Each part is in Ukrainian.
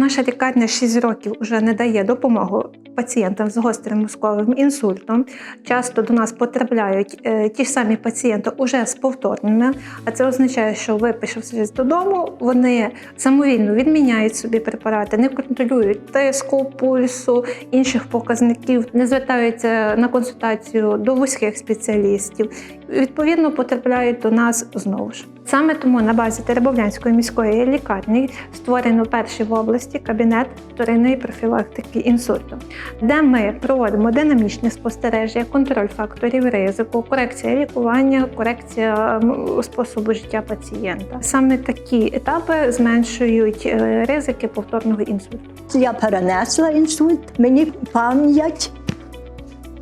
Наша лікарня 6 років вже не дає допомогу пацієнтам з гострим мозковим інсультом. Часто до нас потрапляють е, ті ж самі пацієнти уже з повторними, а це означає, що виписавшись додому, вони самовільно відміняють собі препарати, не контролюють тиску, пульсу, інших показників, не звертаються на консультацію до вузьких спеціалістів. Відповідно, потрапляють до нас знову ж. Саме тому на базі Теребовлянської міської лікарні створено перший в області кабінет вторинної профілактики інсульту, де ми проводимо динамічне спостереження, контроль факторів ризику, корекція лікування, корекція способу життя пацієнта. Саме такі етапи зменшують е, ризики повторного інсульту. Я перенесла інсульт, мені пам'ять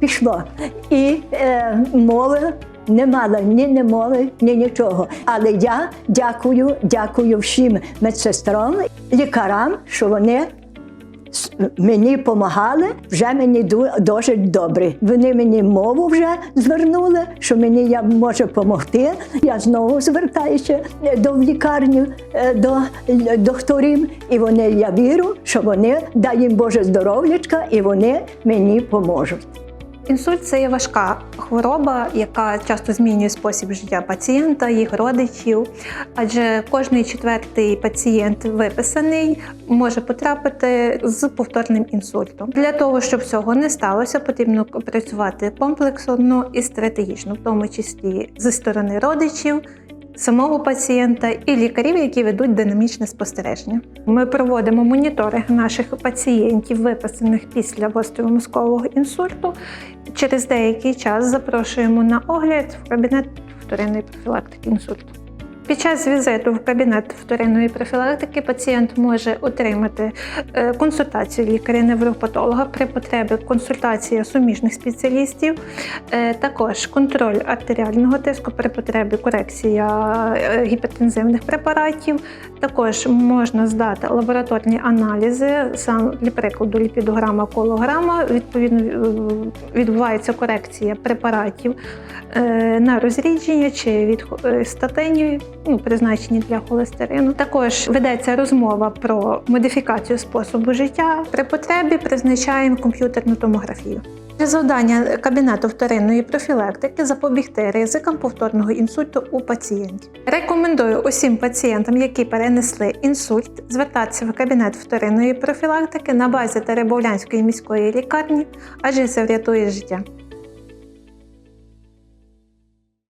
пішла. І е, мови не мала ні не мови, ні нічого. Але я дякую, дякую всім медсестрам, лікарам, що вони мені допомагали, вже мені дуже добре. Вони мені мову вже звернули, що мені я можу допомогти. Я знову звертаюся е, до лікарні, е, до докторів, і вони я вірю, що вони дай їм Боже здоров'ячка, і вони мені поможуть. Інсульт це є важка хвороба, яка часто змінює спосіб життя пацієнта, їх родичів. Адже кожний четвертий пацієнт виписаний може потрапити з повторним інсультом. Для того, щоб цього не сталося, потрібно працювати комплексно і стратегічно, в тому числі зі сторони родичів. Самого пацієнта і лікарів, які ведуть динамічне спостереження. Ми проводимо моніторинг наших пацієнтів, виписаних після гостровомозкового інсульту. Через деякий час запрошуємо на огляд в кабінет вторинної профілактики інсульту. Під час візиту в кабінет вторинної профілактики пацієнт може отримати е, консультацію лікаря-невропатолога при потребі консультація суміжних спеціалістів, е, також контроль артеріального тиску при потребі корекція е, гіпертензивних препаратів. Також можна здати лабораторні аналізи, сам для прикладу ліпідограма, колограма. Відповідно відбувається корекція препаратів на розрідження чи від статинів, ну, призначені для холестерину. Також ведеться розмова про модифікацію способу життя. При потребі призначаємо комп'ютерну томографію. Завдання кабінету вторинної профілактики запобігти ризикам повторного інсульту у пацієнтів. Рекомендую усім пацієнтам, які перенесли інсульт, звертатися в кабінет вторинної профілактики на базі Теребовлянської міської лікарні, адже це врятує життя.